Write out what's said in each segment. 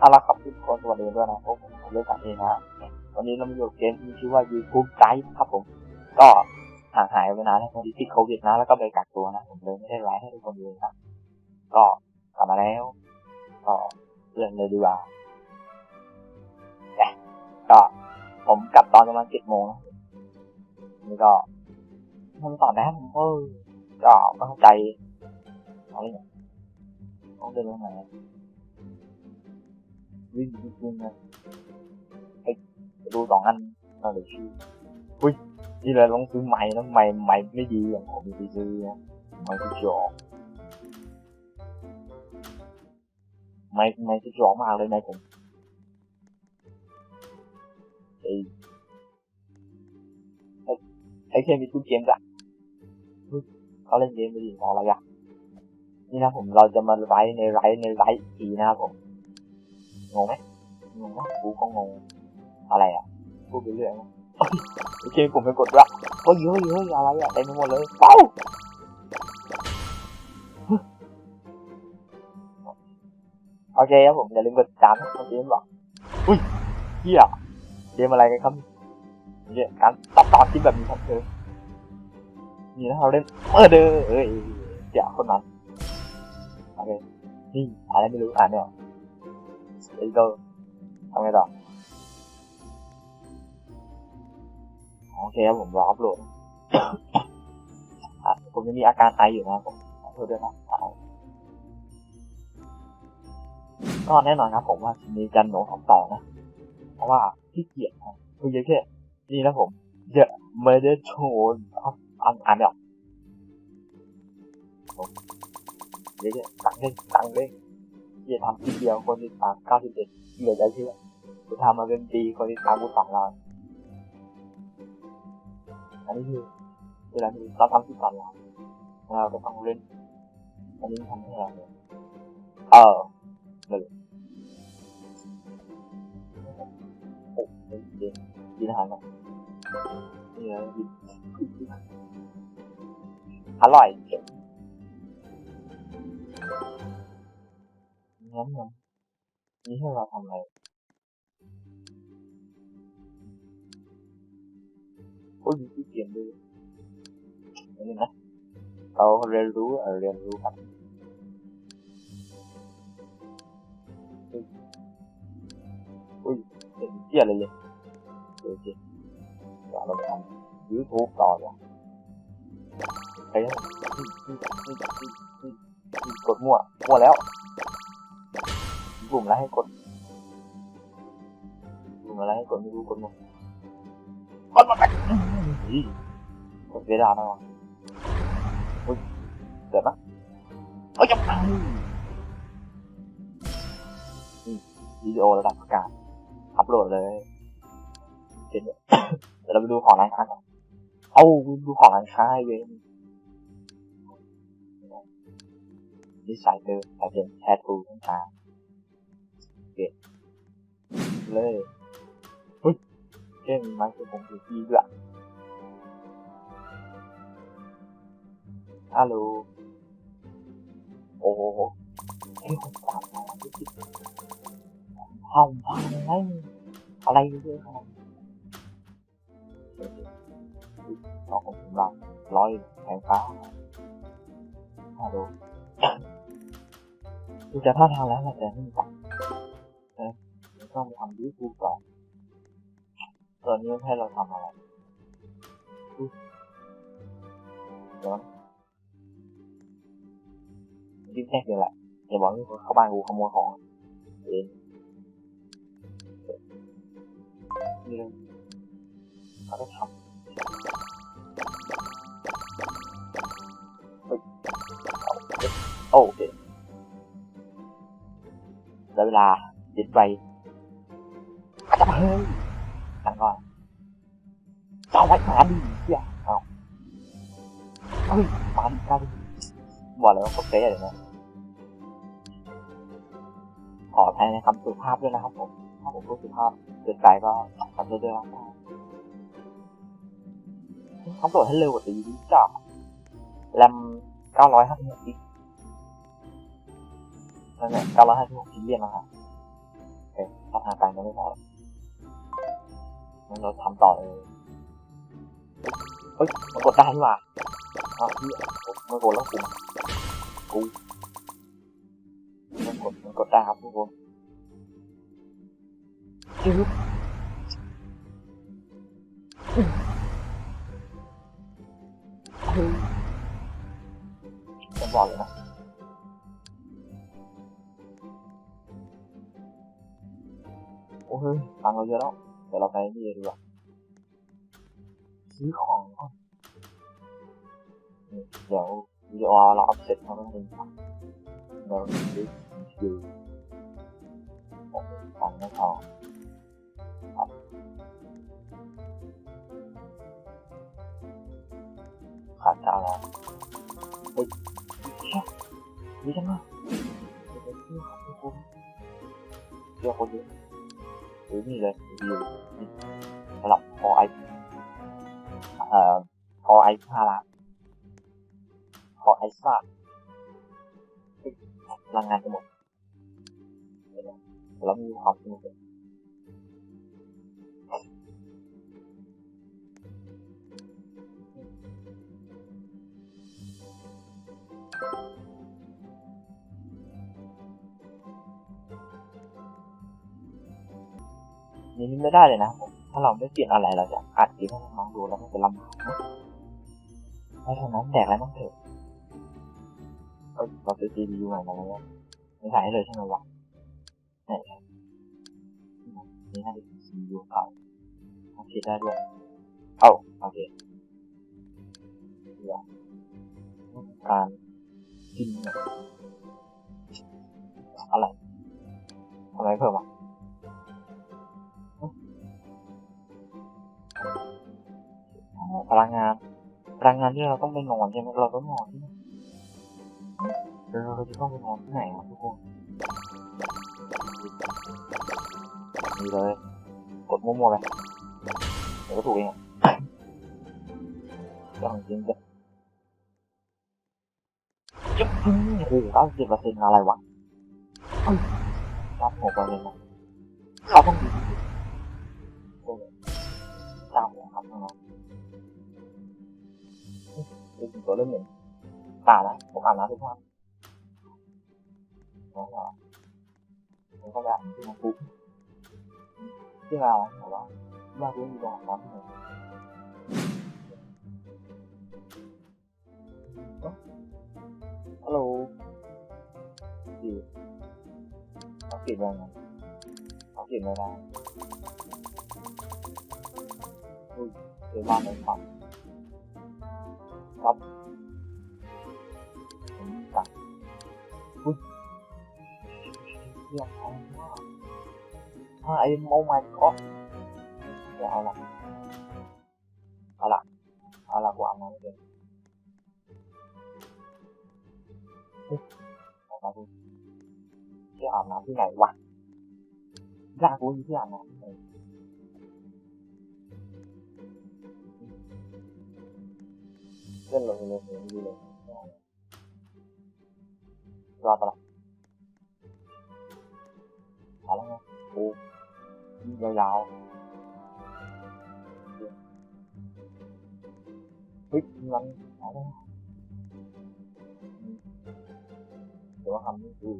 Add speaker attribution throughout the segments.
Speaker 1: เอาละครับทุกคนสวัสดีด้วยนะผมเลือกกันเองนะวันนี้เรามาอยู่เกมที่ชื่อว่า YouTube Guide ครับผม ก็ห่างหายไปนานแล้วพอดีติดโควิดนะ แล้วก็ไปกักตัวนะ ผมเลยไม่ได้ไลฟ์ให้ทุกคนดูนะครับก็กลับมาแล้ว ก็เรื่องเลยดีกว่าก็ผมกลับตอนประมาณเจ็ดโมงนะนี่ก็ทำต่อนะผมเออก็ไม่เข้าใจอะไรเนี่ยต้องเดินตรงไหน วิ่งวิ่งนะไอ้ดูสองอันเราเลยชื่ออุ้ยนี่เลยลองซื้อใหม่นะใหม่ใหม่ไม่ดีอย่างผมไปซื้อนะใหม่ที่จอกใหม่ใหม่ที่จอมากเลยนะผมไอ้ไอ้ไอ้แค่มีตู้เกมจ้ะอุ๊ยเขาเล่นเกมไม่ดีพอแล้วยะนี่นะผมเราจะมาไลฟ์ในไลฟ์ในไลฟ์อีกทีนะครับผม งงไหมงงไหมกูก็งง อะไรอะ พูดไปเรื่อยนะโอเคผมไปกดละเฮ้ยเฮ้ยเฮ้ยอะไรอะเต็มไปหมดเลยเป้าโอเคครับผมอย่าลืมกดติดตามนะเกมบอกอุ้ยเฮียเกมอะไรกันครับเนี่ยการตัดต่อคลิปแบบนี้ครับเธอนี่นะเราเล่นเออเด้อเอ้ยเดี๋ยวคนนั้นโอเคนี่อะไรไม่รู้อ่านเนี่ย ไอ้ก็ทำไงต่อโอเคครับผมรออัพโหลดผมยังมีอาการไออยู่นะครับผมขอโทษด้วยนะก็แน่นอนครับผมว่ามีจันโหนของต่อนะ เพราะว่าที่เกียจนะคือเยอะแค่นี่นะผมเยอะไม่ได้โชว์อ่านอ่านไม่ออกผมเยอะแค่ตังเล่นตังเล่น ที่จะทำคลิปเดียวคนติดตาม91เหลือจะเชื่อกูทำมาเป็นปีคนติดตามกูสองล้านอันนี้คือเวลาที่เราทำคลิปสองล้านเราก็ต้องเล่นอันนี้ทำให้เราเลยเออเลยโอ้ยเดี๋ยวกินอาหารก่อนนี่นะกินอร่อยเจ๋ง งั้นมันนี่ให้เราทำอะไรโอ้ยที่เขียนด้วยนี่นะเราเรียนรู้เออเรียนรู้กันอุ้ยเห็นเที่ยอะไรเลยโอเคเดี๋ยวเราไปทำยูทูบต่อจ้ะไปแล้วกดมั่วมั่วแล้ว ปุ่มอะไรให้กดปุ่มอะไรให้กดไม่รู้กดหมดกดหมดไปกดเวลาแล้วอุ้ยเกิดปะเอ้ยจะไปวิดีโอระดับประกาศอัพโหลดเลยเดี๋ยวเดี๋ยวเราไปดูของร้านค้าก่อนเอาดูของร้านค้าให้เว้ยนี่สายเดิมสายเดิมแททูทั้งทาง เลยเฮ้ยเช่นไม้คือผมอยู่ที่ด้วยฮัลโหลโอ้โหไอ้คนตามมาที่ติดห้องพังอะไรอะไรเยอะขนาดนี้สองของผมเราร้อยแผงฟ้าฮัลโหลดูจะท่าทางแล้วแต่ไม่มี ต้องทำยูทูบก่อนตอนนี้ให้เราทำอะไรเดี๋ยวยิ้มแค่เดียวแหละอย่าบอกให้เข้าบ้านกูขโมยของเองนี่เขาจะทำโอเคแล้วเวลายึดไป เฮ้ยตังก่อนเจ้าไว้มาดิเฮียเอาเฮ้ยมาดิกล้าดิบอกเลยว่าเขาเป๊เลยนะขออภัยในคำสุภาพด้วยนะครับผม ถ้าผมพูดสุภาพเกินไปก็ขอโทษด้วยนะครับคำตรวจให้เร็วกว่าตีดีจ้าแรม956กิกนั่นแหละ956กิกเรียนนะครับโอเคถ้าทางการยังไม่พอ งั้นเราทำต่อเลยเฮ้ยมันกดได้นี่หว่าอ้าวพี่มันกดแล้วกูกูมันกดมันกดได้ครับทุกคนจึ๊บผมบอกเลยนะโอ้ยตังค์เราเยอะแล้ว เดี๋ยวเราไปนี่เลยดีกว่าซื้อของก่อนนี่เดี๋ยววิดีโอเราอัพเสร็จเราต้องเองครับเราซื้อคิวผมตังค์ไม่พอครับขาดเก้าร้อยเฮ้ยเชี่ยดีจังเลยเดี๋ยวไปซื้อของทุกคนเยอะคนเยอะ หรือนี่เลยวิวสำหรับพอไอเอ่อพอไอห้าล้าพอไอซ่าพลังงานจะหมดแล้วมีความสนุกนี่ นี่ไม่ได้เลยนะผมถ้าเราไม่เปลี่ยนอะไรเราจะอัดคลิปให้น้องดูแล้วมันจะลำบากนะเพราะฉะนั้นแดกอะไรต้องเถอะเอ้ยเราซื้อ CPU ใหม่มาแล้วไม่ใส่ให้เลยใช่ไหมวะไหนครับนี่น่าจะเป็น CPU เก่าโอเคได้ด้วยเอ้าโอเคเดี๋ยวการกินเนี่ยอะไรทำไมเพิ่มอะ ของพลังงาน พลังงานที่เราต้องไปนอนใช่ไหมเราต้องนอนที่ไหนเราจะต้องไปนอนที่ไหนครับทุกคนนี่เลย กดมั่วๆไปเดี๋ยวก็ถูกเองอะยังจริงจ้ะจุ๊บโอ้โหเก้าสิบเปอร์เซ็นต์อะไรวะครับหกเปเซ็นต์นะเขาต้องดี ตัวเรื่องหนึ่งป่านะผมอ่านนะทุกท่านแล้วก็ผมก็แบบที่มาปุ๊บที่เราบอกว่าว่าคุณอยู่ตรงน้ำเลยฮัลโหลดีเขาปิดยังไงเขาปิดไม่ได้อุ้ยเดี๋ยวบ้านเป็นฝั่งครับ ผมตัดอุ้ยเรียกเขาว่าถ้าไอ้โมมันก็จะเอาละเอาละ เอาละกว่านั้นเลยเฮ้ยเอาละกูที่อาบน้ำที่ไหนวะยากกูอยู่ที่อาบน้ำที่ไหนเล่นลงเลยลยดีเลยรอดปะล่ะเอาแล้วไงโอ้ยาวๆเฮ้ยมันเอาแล้วเดี๋ยวว่าทำนี่คือ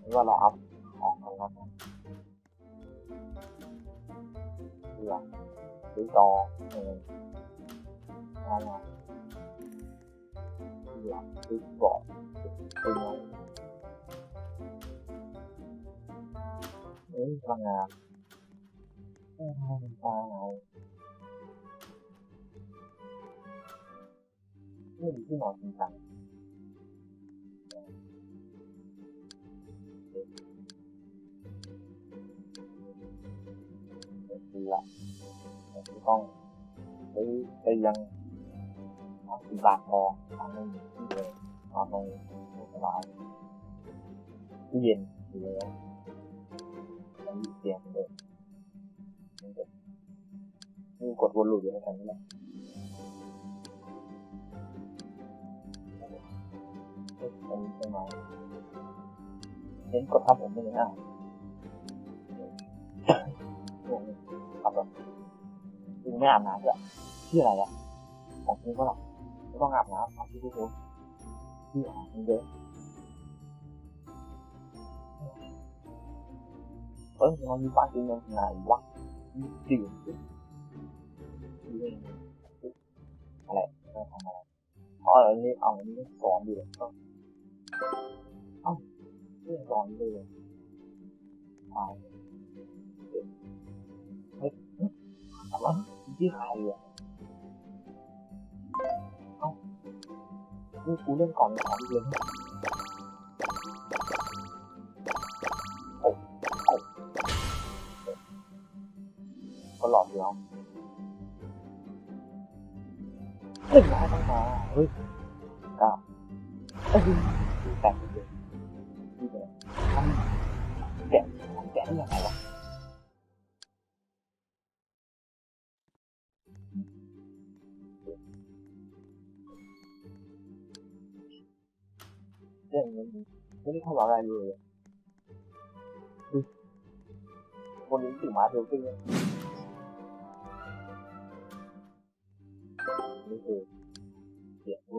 Speaker 1: หรือว่าเราอัพของกันแล้วกันเพื่อซื้อจอเออ เอามาเพื่อซื้อเกาะเป็นไงเอ้ยพลังงานเอ้ยพลังงานนี่มีที่นอนจริงจังดีละไม่ต้องไปไปยังสิบบาทพอทางนึงที่เลยนอนตรงสบายที่เย็นอยู่แล้วมันมีเสียงเลยนี่กดวนลูปอยู่ในกันนี่แหละเป็นใช่ไหมเห็นกดทำผมไม่ได้อะขับรถกูไม่อาบน้ำด้วยที่อะไรอะของกูก็หรอกไม่ต้องอาบน้ำของที่กูที่หลับานจริงยังไงวะดื่มดื่มอะไรไม่ทำอะไรอ๋ออันนี้เอาอันนี้สอนดีเลยเนี่กูเล่นก่อนสามเดือนก็หลอดอยู่แล้วเล่นมาต้องมาเฮ้ย ไม่ได้ทำอะไรเลยอะดูคนนี้ตื่นมาเร็วขึ้นเลยนี่คือเสียงมึ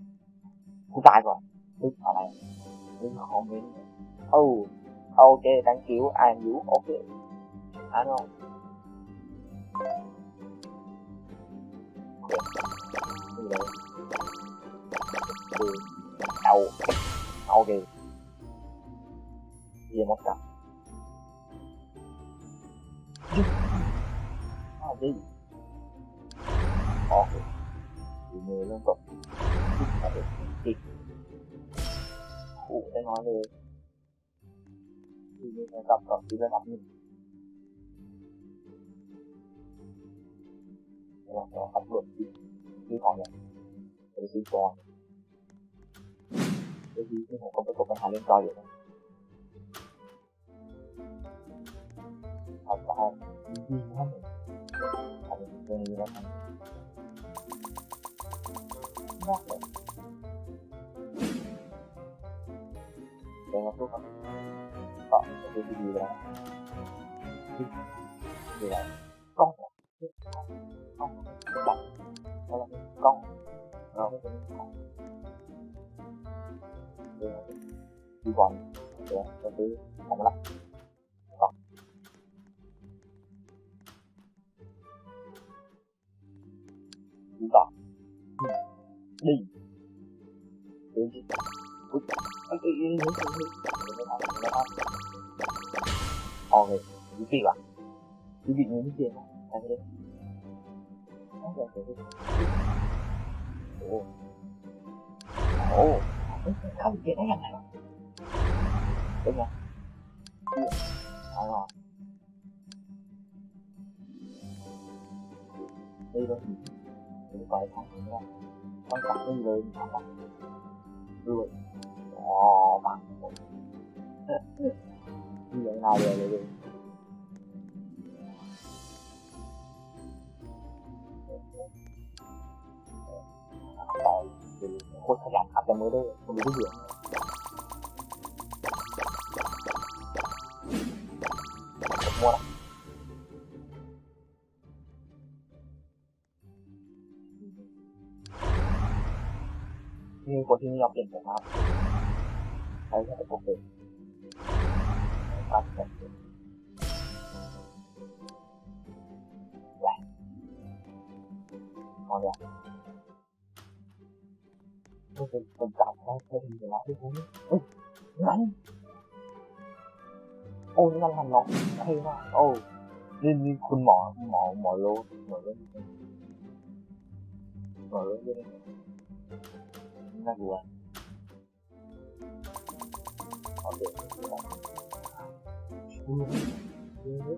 Speaker 1: không phải rồi, Click vào này Click vào comment Oh Ok. Đang cứu ai cứu, you Ok I know Hello. Đầu. Ok. ทีนี้นะครับที่ระดับหนึ่งเราต่อขับรถที่ที่ของเนี่ยไปซื้อจอยไอ้ที่ที่ผมก็ประสบปัญหาเรื่องจอยอยู่นะเอาจอยดีๆนะทำเรื่องนี้แล้วกันมากเลยเดี๋ยวมาพูด กันก็ดูดีๆแล้วดูอะไรกล้องกล้องดับแล้วกล้องเราไม่เป็นกล้องเดี๋ยวดูบอลเดี๋ยวจะซื้อของละกล้องดูต่อดีดู ดิอุ๊ยเอ้ยเอ้ยเอ้ยเฮ้ยเฮ้ยเฮ้ยไม่ทำไม่ทำโอเคดูปีกว่ะดูปีกนี้ไม่เด้ยังไงวะเป็นไงเอาหรอนี่ต้องาเลยทำแบบด้วยอ๋อฟังผมนี่ยังไงเลยเลยต่อยโคตรขยันครับแต่มือด้วยคนดูที่เหลือ คนที่ไม่ยอมเปลี่ยนผมครับใช้แค่ปกติครับแบบและมองอย่างก็เป็นคนจับได้แค่ดีแล้วที่ผมเอ้ยนั่นโอ้นี่มันทำล็อกเท่มากโอ้นี่นี่คุณหมอหมอหมอโลหมอโลหมอโล ด้วยน่ากลัวโอเคดูดูดู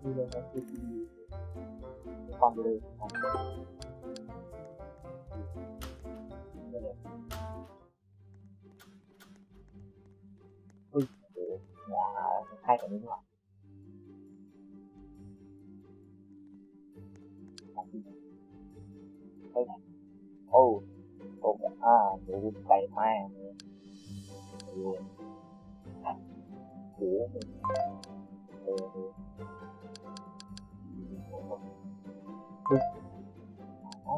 Speaker 1: ดูเลยนะคือความเร็วของนี่เลยอุ้ยโอ้หมอใกล้กันนิดหน่อยเฮ้ยโอ้โอ้อ่าดูไปแม่เลยโอ้โหเออเอออ๋อ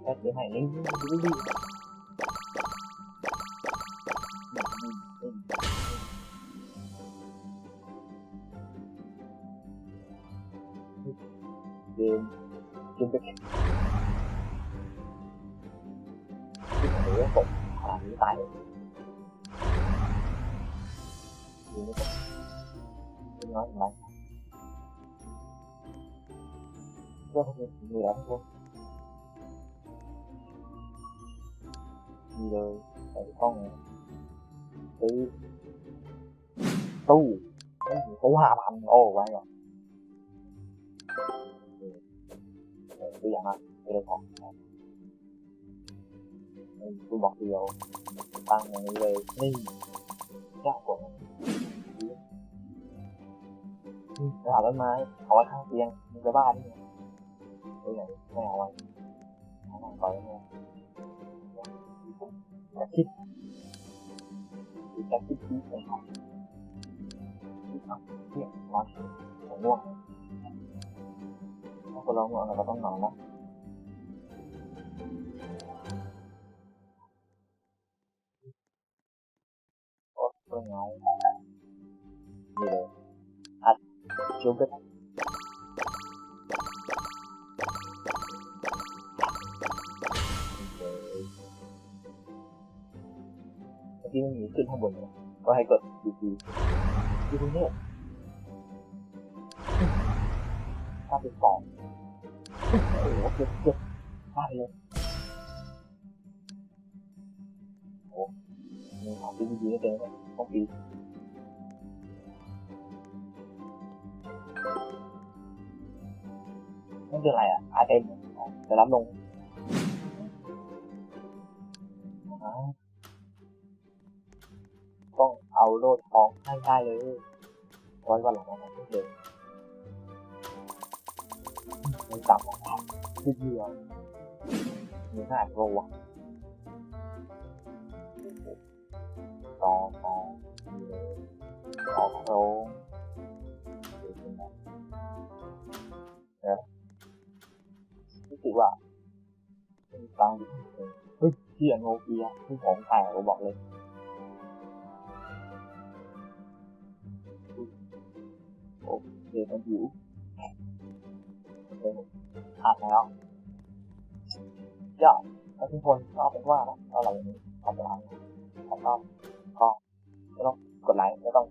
Speaker 1: แค่เสียหายเล่นดูดิเกมเกมจะ ขนาดนี้ตายเลยดูนี่ผมเป็นน้อยอย่างไรเต่างอะไม่ได้ของกูบอกเดียวตั้งอย่างนี้เลยนี่ยากกว่าสถาต้นไม้เอาไว้ข้างเตียงมันจะบ้าที่ไหนไม่ไหนไม่เอาไว้เอาไว้ก่อนเลยอย่าคิดอย่าคิดคิดไปครับคิดครับเนี่ยนอนผมง่วงถ้าคนเราง่วงเราก็ต้องนอนนะ ชุบกันเมื่อกี้มันมีขึ้นข้างบนนะก็ให้กดดีดีดีตรงนี้ห้า สิบสองโอ้โหเจ็บเจ็บมากเลยโอ้มีของดีดีๆเต็นั่นคืออะไรอะอาเต็มจะรับลงต้องเอาโลดทองให้ได้เลยไว้วันหลังนะเด็กไม่จับของเขาที่เดียวมีห้าโลวะสองสอ ว่ามีตังเฮ้ยเที่ยโนเกียที่ของแตกผมบอกเลยโอเคมันหิวโอเคานแล้วยอดแล้วทุกคนก็เป็นว่านะอะไรนี้ขอบคุณขอบคุณก็ไม่ต้องกดไลค์ไม่ต้อง